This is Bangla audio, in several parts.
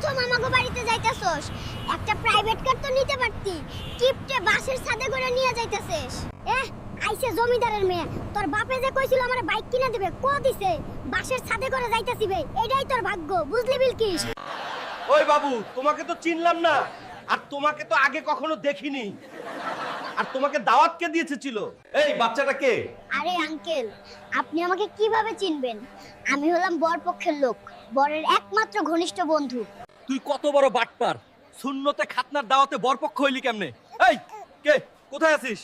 প্রথম আমাগো বাড়িতে যাইতাছস। একটা প্রাইভেট কার তো নিতে পারতি। কিপটে বাসের ছাদে করে নিয়ে যাইতাছিস। এহ আইছে জমিদারের মেয়ে। তোর বাপে যে কইছিল আমার বাইক কিনে দিবে কো দিছে। বাসের ছাদে করে যাইতাছি বে। এটাই তোর ভাগ্য বুঝলি বিলকিস? ওই বাবু তোমাকে তো চিনলাম না। আর তোমাকে তো আগে কখনো দেখিনি। আর তোমাকে দাওয়াত কে দিয়েছে ছিল? এই বাচ্চাটা কে? আরে আঙ্কেল আপনি আমাকে কীভাবে চিনবেন? আমি হলাম বর পক্ষের লোক। বরের একমাত্র ঘনিষ্ঠ বন্ধু। তুই কত বড় বাটপার? শূন্যতে খাতনার দাওয়াতে বরপক্ষ হইলি কেমনে? এই, কে? কোথায় আছিস?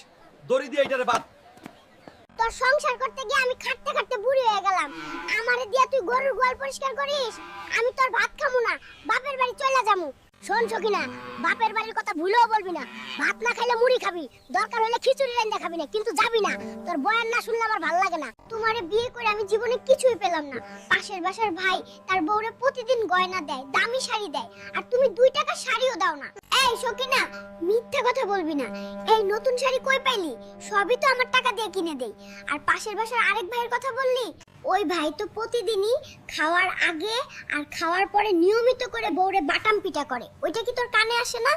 দড়ি দিয়ে এইটারে বাদ তোর সংসার করতে গিয়ে আমি খাটতে খাটতে বুড়ি হয়ে গেলাম। আমারে দিয়া তুই গরুর গোয়াল পরিষ্কার করিস? আমি তোর ভাত খামু না, বাপের বাড়ি চলে যামু। শোন সকিনা, বাপের বাড়ির কথা ভুলেও বলবি না। ভাত না খাইলে মুড়ি খাবি, দরকার হলে খিচুড়ি রান্না খাবি না, কিন্তু যাবি না। তোর বয়ান না শুনলে আমার ভালো লাগে না। তোমারে বিয়ে করে আমি জীবনে কিছুই পেলাম না। পাশের বাসার ভাই তার বউরে প্রতিদিন গয়না দেয়, দামি শাড়ি দেয়, আর তুমি দুই টাকা শাড়িও দাও না। এই সকিনা, মিথ্যা কথা বলবি না। এই নতুন শাড়ি কই পাইলি? সবই তো আমার টাকা দিয়ে কিনে দেই। আর পাশের বাসার আরেক ভাইয়ের কথা বললি? ওই ভাই তো প্রতিদিনই খাওয়ার আগে আর খাওয়ার পরে নিয়মিত করে বউরে বাটাম পিটা করে। ওইটা কি তোর কানে আসে না?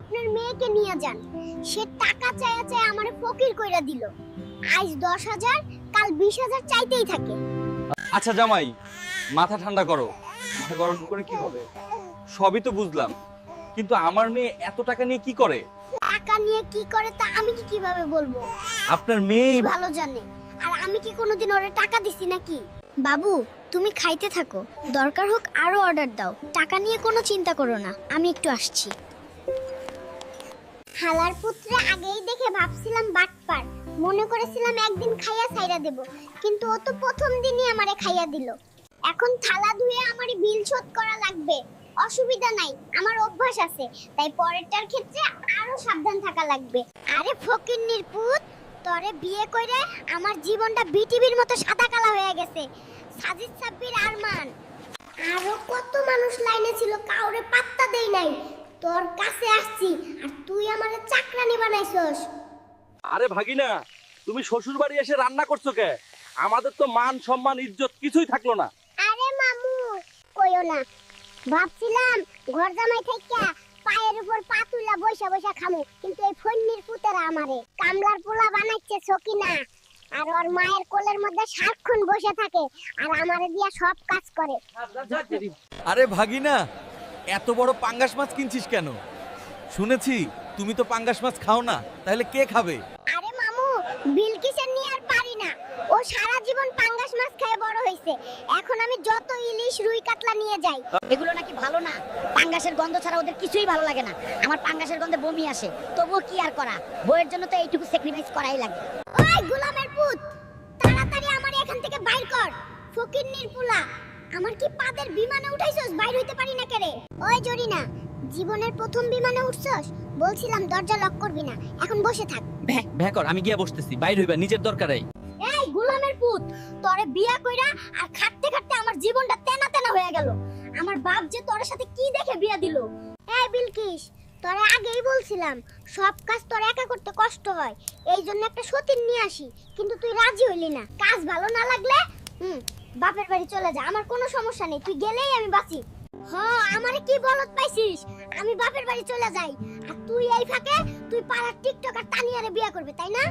আপনার মেয়েকে নিয়ে যান। সে টাকা চায়া চায় আমারে ফকির কইরা দিল। আজ দশ হাজার কাল বিশ হাজার চাইতেই থাকে। আচ্ছা জামাই মাথা ঠান্ডা করো। মাথা গরম করে কি হবে? সবই তো বুঝলাম। কিন্তু আমার মেয়ে এত টাকা নিয়ে কি করে? টাকা নিয়ে কি করে তা আমি কি কীভাবে বলব? আপনার মেয়ে ভালো জানে। আর আমি কি কোনোদিন ওরে টাকা দিছি নাকি? বাবু, তুমি খাইতে থাকো। দরকার হোক আরও অর্ডার দাও। টাকা নিয়ে কোনো চিন্তা করো না। আমি একটু আসছি। হালার পুত্রে আগেই দেখে ভাবছিলাম বাটপার। মনে করেছিলাম একদিন খাইয়া ছাইরা দেব। কিন্তু ও তো প্রথম দিনই আমারে খাইয়া দিল। এখন থালা ধুয়ে আমারই বিল শোধ করা লাগবে। অসুবিধা নাই, আমার অভ্যাস আছে। তাই পরেরটার ক্ষেত্রে আরও সাবধান থাকা লাগবে। আরে ফকিন্নির পুত! তরে বিয়ে কইরে আমার জীবনটা বিটিভির মতো সাদা কালা হয়ে গেছে। সাজিদ সাব্বির আরমান। আরও কত মানুষ লাইনে ছিল কাউরে পাত্তা দেই নাই। তোর কাছে আসছি আর তুই আমারে চাকরানি বানাইছস। আরে ভাগিনা তুমি শ্বশুর বাড়ি এসে রান্না করছ কে? আমাদের তো মান সম্মান ইজ্জত কিছুই থাকল না। আরে মামু কইও না। ভাবছিলাম ঘর জামাই থেকে পায়ের উপর পা তুলা বইসা বইসা খামু। কিন্তু এই ফন্নির পুতেরা আমারে কামলার পোলা বানাচ্ছে বানাইছে সকিনা। আর ওর মায়ের কোলের মধ্যে সারাক্ষণ বসে থাকে আর আমারে দিয়া সব কাজ করে। আরে ভাগিনা, এত বড় পাঙ্গাস মাছ কিনছিস কেন? শুনেছি, তুমি তো পাঙ্গাস মাছ খাও না, তাহলে কে খাবে আরে মামু বিলকিসের নিয়ে আর পারি না ও সারা জীবন পাঙ্গাস মাছ খেয়ে বড় হয়েছে। এখন আমি যত ইলিশ, রুই, কাতলা নিয়ে যাই। এগুলো নাকি ভালো না? পাঙ্গাসের গন্ধ ছাড়া ওদের কিছুই ভালো লাগে না। আমার পাঙ্গাসের গন্ধে বমি আসে। তবুও কি আর করা? বইয়ের জন্য তো এইটুকু স্যাক্রিফাইস করাই লাগে। ওই গোলামের পুত! তাড়াতাড়ি আমার এখান থেকে বাইর কর। ফকিন্নির পুলা! আমার কি পাদের বিমানে উঠাইছস? বাইর হইতে পারি না কেরে। ওই জরিনা, জীবনের প্রথম বিমানে উঠছস? বলছিলাম দরজা লক করবি না। এখন বসে থাক। ভ্যাকর আমি গিয়া বসতেছি। বাইর হইবা, নিজের দরকারে এই গোলামের পুত তোরে বিয়া কইরা আর খাটতে খাটতে আমার জীবনটা তেনা তেনা হয়ে গেল। আমার বাপ যে তোর সাথে কি দেখে বিয়া দিল? এই বিলকিস তোরে আগেই বলছিলাম সব কাজ তোর একা করতে কষ্ট হয় এই জন্য একটা সতীন নিয়ে আসি কিন্তু তুই রাজি হইলি না। কাজ ভালো না লাগলে? হুম। বাপের বাড়ি চলে যা আমার কোনো সমস্যা নেই তুই গেলেই আমি বাঁচি। হ আমারে কি বলত পাইছিস? আমি বাপের বাড়ি চলে যাই আর তুই এই ফাঁকে তুই পাড়ার টিকটকার তানিয়ারে বিয়া করবে তাই না?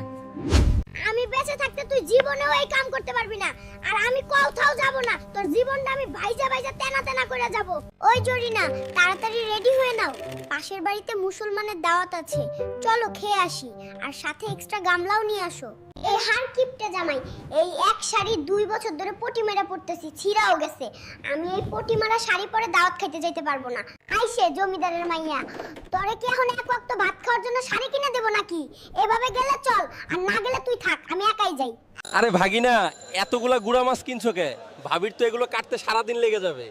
আমি বেঁচে থাকতে তুই জীবনেও এই কাম করতে পারবি না। আর আমি কোথাও যাব না। তোর জীবনটা আমি ভাইজা ভাইজা তেনা তেনা করে যাব। ওই জরিনা তাড়াতাড়ি রেডি হয়ে নাও। পাশের বাড়িতে মুসলমানের দাওয়াত আছে। চলো খেয়ে আসি আর সাথে এক্সট্রা গামলাও নিয়ে আসো। এই হার কিপটে জামাই এই এক শাড়ি দুই বছর ধরে পটি মেরা পড়তেছি ছিঁড়াও গেছে। আমি এই পটি মারা শাড়ি পরে দাওয়াত খাইতে যেতে পারব না। আইসে জমিদারের মাইয়া। তোরে কি এখন এক ওয়াক্ত ভাত খাওয়ার জন্য শাড়ি কিনে দেবো নাকি? এভাবে গেলে চল আর না গেলে তুই থাক আমি একাই যাই। আরে ভাগিনা এতগুলা গুড়া মাছ কিনছো কে? ভাবির তো এগুলো কাটতে সারাদিন লেগে যাবে।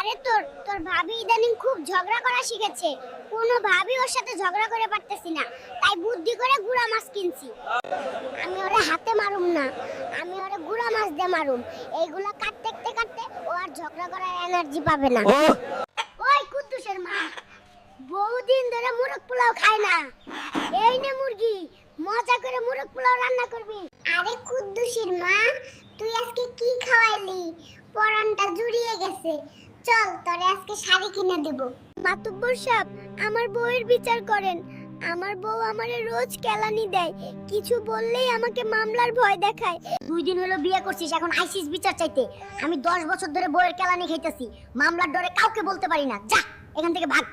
আরে তোর তোর ভাবি ইদানিং খুব ঝগড়া করা শিখেছে। কোনো ভাবি ওর সাথে ঝগড়া করে পারতেছি না। তাই বুদ্ধি করে গুড়া মাছ কিনছি। আমি ওরে হাতে মারুম না। আমি ওরে গুড়া মাছ দিয়ে মারুম। এইগুলা কাটতে কাটতে ও আর ঝগড়া করার এনার্জি পাবে না। ওই কুদ্দুসের মা বহুদিন ধরে মুরগ পোলাও খায় না। এই নে মুরগি মজা করে মুরগ পোলাও রান্না করবি। আরে কুদ্দুসের মা তুই আজকে কি খাওয়াইলি? পরানটা জুড়িয়ে গেছে। চল তোরে আজকে শাড়ি কিনে দেব। মাতুব্বর সাহেব আমার বউয়ের বিচার করেন। আমার বউ আমারে রোজ কেলানি দেয়। কিছু বললেই আমাকে মামলার ভয় দেখায়। দুই দিন হলো বিয়ে করছিস এখন আইসিস বিচার চাইতে। আমি দশ বছর ধরে বইয়ের কেলানি খাইতেছি। মামলার ডরে কাউকে বলতে পারি না। যা এখান থেকে ভাগ।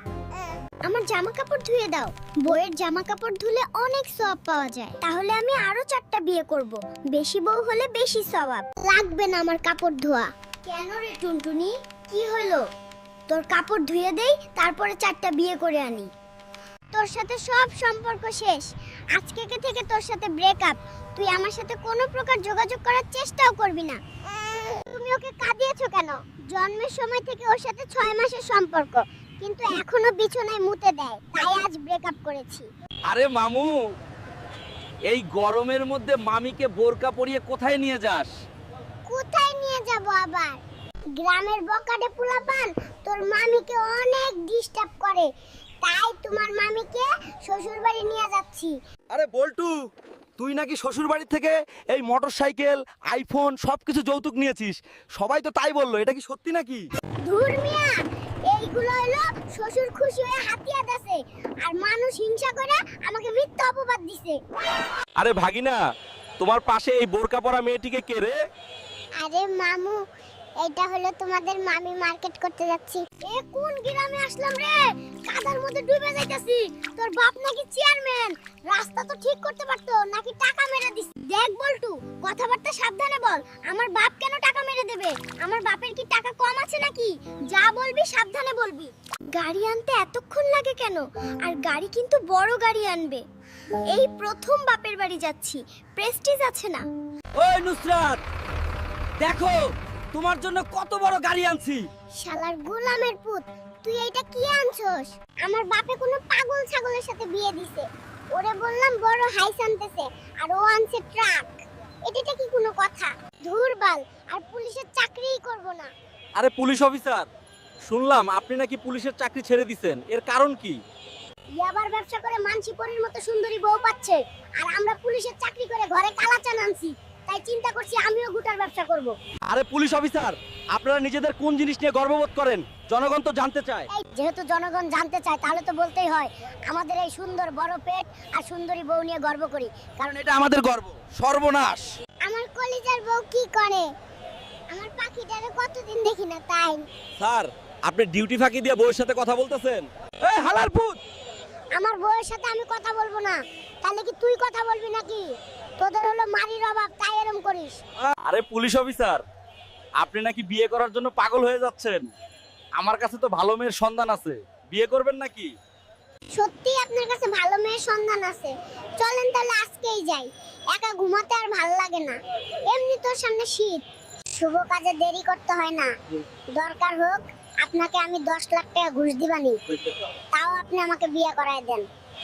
আমার জামা কাপড় ধুয়ে দাও। বউয়ের জামা কাপড় ধুলে অনেক সওয়াব পাওয়া যায়। তাহলে আমি আরও চারটা বিয়ে করব। বেশি বউ হলে বেশি সওয়াব। লাগবে না আমার কাপড় ধোয়া। কেন রে টুনটুনি? কি হলো? তোর কাপড় ধুয়ে দেই তারপরে চারটা বিয়ে করে আনি। তোর সাথে সব সম্পর্ক শেষ। আজকে থেকে তোর সাথে ব্রেকআপ তুই আমার সাথে কোনো প্রকার যোগাযোগ করার চেষ্টাও করবি না। তুমি ওকে কাঁদিয়েছো কেন? জন্মের সময় থেকে ওর সাথে ছয় মাসের সম্পর্ক কিন্তু এখনও বিছানায় মুতে দেয়। তাই আজ ব্রেকআপ করেছি। আরে মামু এই গরমের মধ্যে মামিকে বোরকা পরিয়ে কোথায় নিয়ে যাস? কোথায় নিয়ে যাব আবার? গ্রামের বকাটে পোলাপান তোর মামিকে অনেক ডিস্টার্ব করে। তাই তোমার মামিকে শ্বশুর বাড়ি নিয়ে যাচ্ছি। আরে বল্টু তুই নাকি শ্বশুর বাড়ি থেকে এই মোটরসাইকেল আইফোন সবকিছু যৌতুক নিয়েছিস? সবাই তো তাই বলল এটা কি সত্যি নাকি? ধুর মিয়া এইগুলো হলো শ্বশুর খুশি হয়ে হাতিয়া দেছে আর মানুষ হিংসা করে আমাকে মিথ্যা অপবাদ দিছে। আরে ভাগিনা তোমার পাশে এই বোরকা পরা মেয়েটিকে কে রে? আরে মামু এটা হলো তোমাদের মামি মার্কেট করতে যাচ্ছি। এ কোন গ্রামে আসলাম রে? কাদার মধ্যে ডুবে যাইতাছি। তোর বাপ নাকি চেয়ারম্যান রাস্তা তো ঠিক করতে পারতো, নাকি টাকা মেরে দিস। দেখ বলটু, কথাবার্তা সাবধানে বল, আমার বাপ কেন টাকা মেরে দেবে? আমার বাপের কি টাকা কম আছে নাকি? যা বলবি সাবধানে বলবি। গাড়ি আনতে এতক্ষণ লাগে কেন? আর গাড়ি কিন্তু বড় গাড়ি আনবে। এই প্রথম বাপের বাড়ি যাচ্ছি প্রেস্টিজ আছে না। ওই নুসরাত, দেখো তোমার জন্য কত বড় গাড়ি আনছি। শালার গোলামের পুত তুই এইটা কি আনছস? আমার বাপে কোনো পাগল ছাগলের সাথে বিয়ে দিছে। ওরে বললাম বড় হাইস আনতেছে আর ও আনছে ট্রাক। এটা কি কোনো কথা? ধুরবাল আর পুলিশের চাকরিই করব না। আরে পুলিশ অফিসার শুনলাম আপনি নাকি পুলিশের চাকরি ছেড়ে দিছেন এর কারণ কি? ইয়াবার ব্যবসা করে মানসি পরির মতো সুন্দরী বউ পাচ্ছে আর আমরা পুলিশের চাকরি করে ঘরে কালাচান আনছি। তাই চিন্তা করছি আমিও গুটার ব্যবসা করব। আরে পুলিশ অফিসার আপনারা নিজেদের কোন জিনিস নিয়ে গর্ববোধ করেন? জনগণ তো জানতে চায়। এই যেহেতু জনগণ জানতে চায় তাহলে তো বলতেই হয় আমাদের এই সুন্দর বড় পেট আর সুন্দরী বউ নিয়ে গর্ব করি। কারণ এটা আমাদের গর্ব সর্বনাশ। আমার কলিজার বউ কি করে? আমার পাখিটারে কতদিন দেখি না তাই। স্যার আপনি ডিউটি ফাঁকি দিয়ে বউয়ের সাথে কথা বলতেছেন? এই হালার পুত আমার বউয়ের সাথে আমি কথা বলব না। তাহলে কি তুই কথা বলবি নাকি? তোদের হলো মারির অভাব তাই এরম করিস। আরে পুলিশ অফিসার আপনি নাকি বিয়ে করার জন্য পাগল হয়ে যাচ্ছেন? আমার কাছে তো ভালো মেয়ের সন্ধান আছে। বিয়ে করবেন নাকি? সত্যি আপনার কাছে ভালো মেয়ের সন্ধান আছে। চলেন তাহলে আজকেই যাই। একা ঘুমাতে আর ভালো লাগে না। এমনি তোর সামনে শীত। শুভ কাজে দেরি করতে হয় না। দরকার হোক আপনাকে আমি দশ লাখ টাকা ঘুষ দিবানি। তাও আপনি আমাকে বিয়ে করায় দেন।